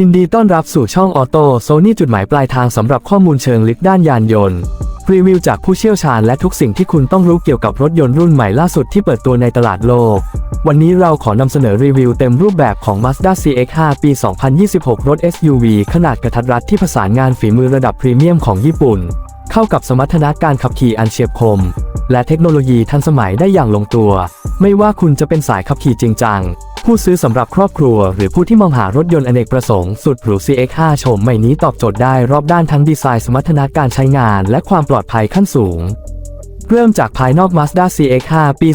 ยินดีต้อนรับสู่ช่องออโต้โซนี่จุดหมายปลายทางสำหรับข้อมูลเชิงลึกด้านยานยนต์รีวิวจากผู้เชี่ยวชาญและทุกสิ่งที่คุณต้องรู้เกี่ยวกับรถยนต์รุ่นใหม่ล่าสุดที่เปิดตัวในตลาดโลก วันนี้เราขอนำเสนอรีวิวเต็มรูปแบบของ Mazda CX-5 ปี 2026 รถ SUV ขนาดกระทัดรัดที่ผสานงานฝีมือระดับพรีเมียมของญี่ปุ่น เข้ากับสมรรถนะการขับขี่อันเฉียบคม และเทคโนโลยีทันสมัยได้อย่างลงตัว ไม่ว่าคุณจะเป็นสายขับขี่จริงจัง ผู้ซื้อสำหรับครอบครัว หรือผู้ที่มองหารถยนต์อเนกประสงค์สุดหรู CX-5 โฉมใหม่นี้ตอบโจทย์ได้รอบด้านทั้งดีไซน์สมรรถนะการใช้งาน และความปลอดภัยขั้นสูง เริ่มจากภายนอก Mazda CX-5 ปี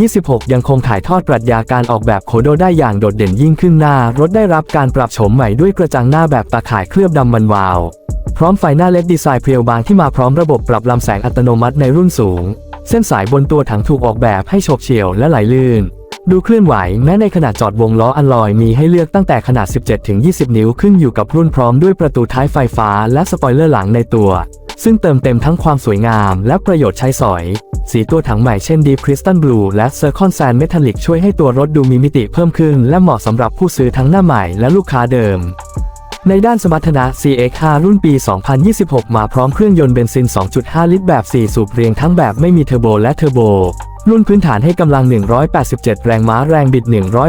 2026 ยังคงถ่ายทอดปรัชญาการออกแบบโคโดได้อย่างโดดเด่นยิ่งขึ้นหน้า รถได้รับการปรับโฉมใหม่ด้วยกระจังหน้าแบบตาข่ายเคลือบดำมันวาวพร้อมไฟหน้าเล็ดดีไซน์เพรียวบางที่มาพร้อมระบบปรับลำแสงอัตโนมัติในรุ่นสูง เส้นสายบนตัวถังถูกออกแบบให้โฉบเฉี่ยวและไหลลื่น ดูเคลื่อนไหวแม้ในขนาดจอดวงล้ออัลลอยมีให้เลือกตั้งแต่ขนาด 17-20 นิ้วขึ้นอยู่กับรุ่นพร้อมด้วยประตูท้ายไฟฟ้าและสปอยเลอร์หลังในตัว ซึ่งเติมเต็มทั้งความสวยงามและประโยชน์ใช้สอย สีตัวถังใหม่เช่น Deep Crystal Blue และ Circon Sand Metallic ช่วยให้ตัวรถดูมีมิติเพิ่มขึ้น และเหมาะสำหรับผู้ซื้อทั้งหน้าใหม่และลูกค้าเดิมในด้านสมรรถนะ CX-5 รุ่นปี 2026 มาพร้อมเครื่องยนต์เบนซิน 2.5 ลิตรแบบ 4 สูบเรียงทั้งแบบไม่มีเทอร์โบและเทอร์โบ รุ่นพื้นฐานให้กำลัง 187 แรงม้าแรงบิด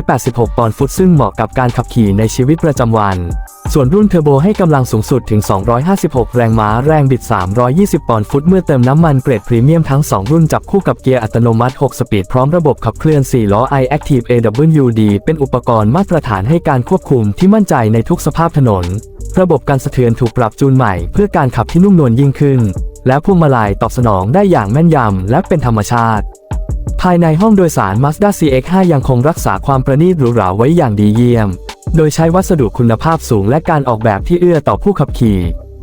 186 ปอนด์ฟุต ซึ่งเหมาะกับการขับขี่ในชีวิตประจำวัน ส่วนรุ่นเทอร์โบให้กำลังสูงสุดถึง 256 แรงม้าแรงบิด 320 ปอนด์ฟุต เมื่อเติมน้ำมันเกรดพรีเมียมทั้ง 2 รุ่นจับคู่กับเกียร์อัตโนมัติ 6 สปีด พร้อมระบบขับเคลื่อน 4 ล้อ iActive AWD เป็นอุปกรณ์มาตรฐานให้การควบคุมที่มั่นใจในทุกสภาพถนน ระบบการสะเทือนถูกปรับจูนใหม่ เพื่อการขับที่นุ่มนวลยิ่งขึ้น และพวงมาลัยตอบสนองได้อย่างแม่นยำและเป็นธรรมชาติ ภายในห้องโดยสาร Mazda CX-5 ยังคงรักษาความประณีตหรูหราไว้อย่างดีเยี่ยม โดยใช้วัสดุคุณภาพสูงและการออกแบบที่เอื้อต่อผู้ขับขี่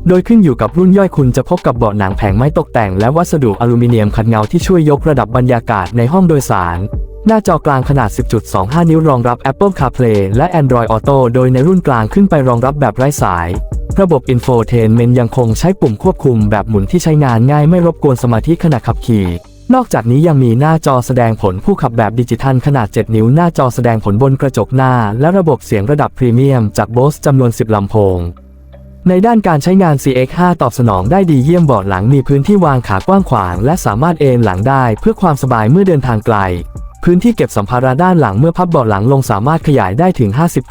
โดยขึ้นอยู่กับรุ่นย่อยคุณจะพบกับเบาะหนังแผงไม้ตกแต่งและวัสดุอลูมิเนียมขัดเงาที่ช่วยยกระดับบรรยากาศในห้องโดยสาร หน้าจอกลางขนาด 10.25 นิ้วรองรับ Apple CarPlay และ Android Auto โดยในรุ่นกลางขึ้นไปรองรับแบบไร้สายระบบ Infotainment ยังคงใช้ปุ่มควบคุมแบบหมุนที่ใช้งานง่ายไม่รบกวนสมาธิขณะขับขี่ นอกจากนี้ยังมีหน้าจอแสดงผลผู้ขับแบบดิจิทัลขนาด 7 นิ้ว หน้าจอแสดงผลบนกระจกหน้า และระบบเสียงระดับพรีเมียมจาก Bose จำนวน 10 ลำโพง ในด้านการใช้งาน CX5 ตอบสนองได้ดีเยี่ยมเบาะหลังมีพื้นที่วางขากว้างขวาง และสามารถเอนหลังได้เพื่อความสบายเมื่อเดินทางไกล พื้นที่เก็บสัมภาระด้านหลังเมื่อพับเบาะหลังลงสามารถขยายได้ถึง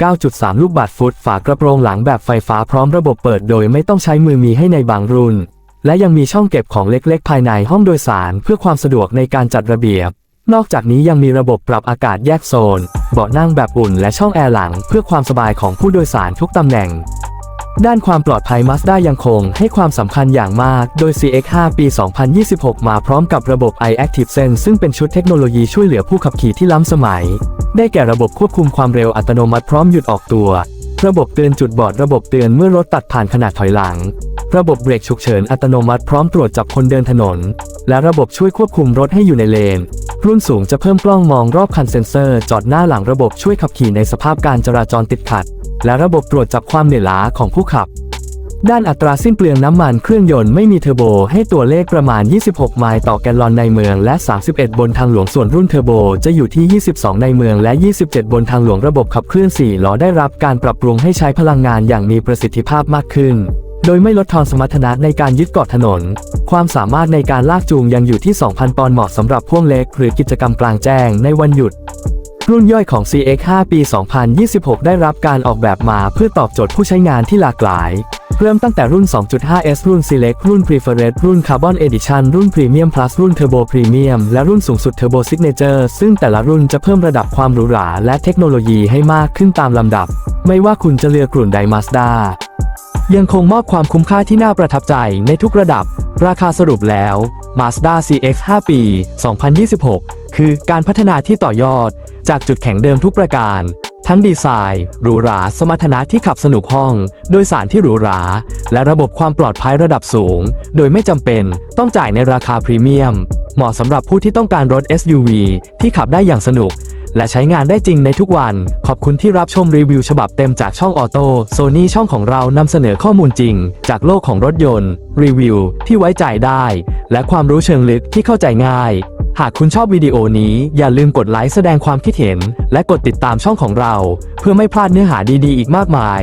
59.3 ลูกบาศก์ฟุต ฝากระโปรงหลังแบบไฟฟ้าพร้อมระบบเปิดโดยไม่ต้องใช้มือมีให้ในบางรุ่น และยังมีช่องเก็บของเล็กๆ ภายในห้องโดยสารเพื่อความสะดวกในการจัดระเบียบ นอกจากนี้ยังมีระบบปรับอากาศแยกโซน เบาะนั่งแบบอุ่นและช่องแอร์หลังเพื่อความสบายของผู้โดยสารทุกตำแหน่ง ด้านความปลอดภัย Mazda ยังคงให้ความสำคัญอย่างมาก โดย CX-5 ปี 2026 มาพร้อมกับระบบ iActive Sense ซึ่งเป็นชุดเทคโนโลยีช่วยเหลือผู้ขับขี่ที่ล้ำสมัย ได้แก่ระบบควบคุมความเร็วอัตโนมัติพร้อมหยุดออกตัว ระบบเตือนจุดบอดระบบเตือนเมื่อรถตัดผ่านขนาดถอยหลัง ระบบเบรกฉุกเฉินอัตโนมัติพร้อมตรวจจับคนเดินถนน และระบบช่วยควบคุมรถให้อยู่ในเลน รุ่นสูงจะเพิ่มกล้องมองรอบคันเซ็นเซอร์ จอดหน้าหลังระบบช่วยขับขี่ในสภาพการจราจรติดขัด และระบบตรวจจับความเหนื่อยล้าของผู้ขับ ด้านอัตราสิ้นเปลืองน้ำมันเครื่องยนต์ไม่มีเทอร์โบ ให้ตัวเลขประมาณ 26 ไมล์ต่อแกลลอนในเมืองและ 31 บนทางหลวงส่วนรุ่นเทอร์โบจะอยู่ที่ 22 ในเมืองและ 27 บนทางหลวงระบบขับเคลื่อน4ล้อได้รับการปรับปรุงให้ใช้พลังงานอย่างมีประสิทธิภาพมากขึ้น โดยไม่ลดทอนสมรรถนะในการยึดเกาะถนน ความสามารถในการลากจูงยังอยู่ที่ 2,000 ปอนด์เหมาะสำหรับพ่วงเล็ก หรือกิจกรรมกลางแจ้งในวันหยุด รุ่นย่อยของ CX5 ปี 2026 ได้รับการออกแบบมาเพื่อตอบโจทย์ผู้ใช้งานที่หลากหลาย เริ่มตั้งแต่รุ่น 2.5S รุ่น Select รุ่น Preferred รุ่น Carbon Edition รุ่น Premium Plus รุ่น Turbo Premium และรุ่นสูงสุด Turbo Signature ซึ่งแต่ละรุ่นจะเพิ่มระดับความหรูหราและเทคโนโลยีให้มากขึ้นตามลำดับ ไม่ว่าคุณจะเลือกกลุ่นใด Mazda ยังคงมอบความคุ้มค่าที่น่าประทับใจในทุกระดับ ราคาสรุปแล้ว Mazda CX 5 ปี 2026 คือการพัฒนาที่ต่อยอด จากจุดแข็งเดิมทุกประการ ทั้งดีไซน์หรูหราสมรรถนะที่ขับสนุกห้อง โดยสารที่หรูหรา และระบบความปลอดภัยระดับสูง โดยไม่จำเป็นต้องจ่ายในราคาพรีเมียม เหมาะสำหรับผู้ที่ต้องการรถ SUV ที่ขับได้อย่างสนุก และใช้งานได้จริงในทุกวัน ขอบคุณที่รับชมรีวิวฉบับเต็มจากช่องออโต้โซนี่ช่องของเรานำเสนอข้อมูลจริง จากโลกของรถยนต์ รีวิว ที่ไว้ใจได้ และความรู้เชิงลึกที่เข้าใจง่าย หากคุณชอบวิดีโอนี้อย่าลืมกดไลค์แสดงความคิดเห็น และกดติดตามช่องของเรา เพื่อไม่พลาดเนื้อหาดีๆ อีกมากมาย